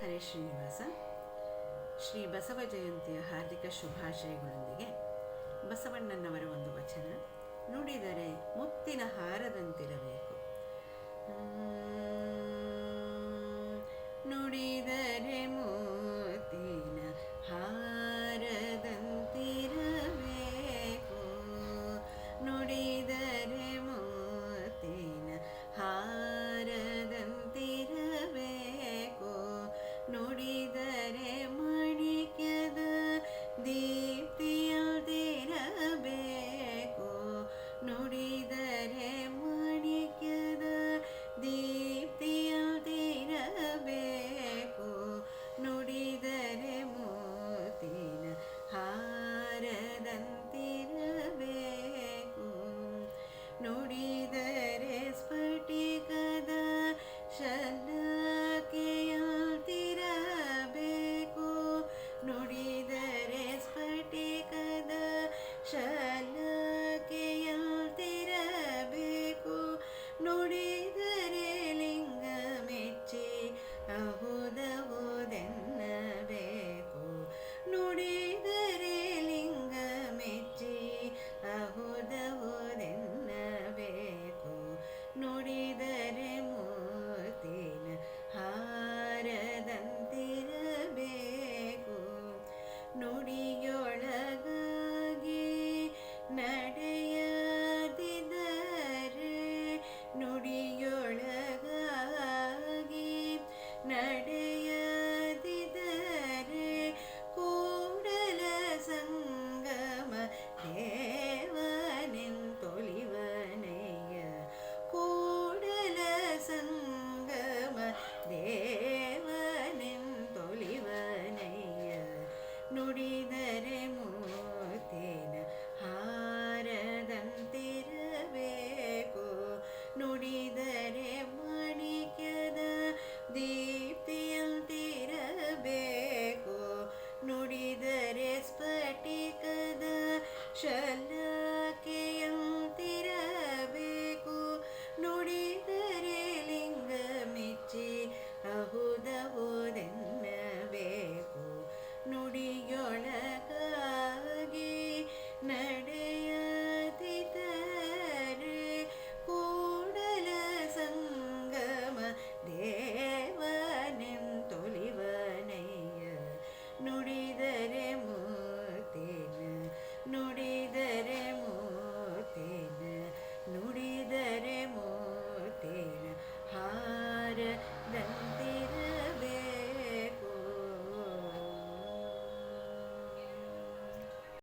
ಹರೇ ಶ್ರೀನಿವಾಸ. ಶ್ರೀ ಬಸವ ಜಯಂತಿಯ ಹಾರ್ದಿಕ ಶುಭಾಶಯಗಳೊಂದಿಗೆ ಬಸವಣ್ಣನವರ ಒಂದು ವಚನ. ನುಡಿದರೆ ಮುತ್ತಿನ ಹಾರದಂತಿರಬೇಕು. ನುಡಿದರೆ Yeah. चल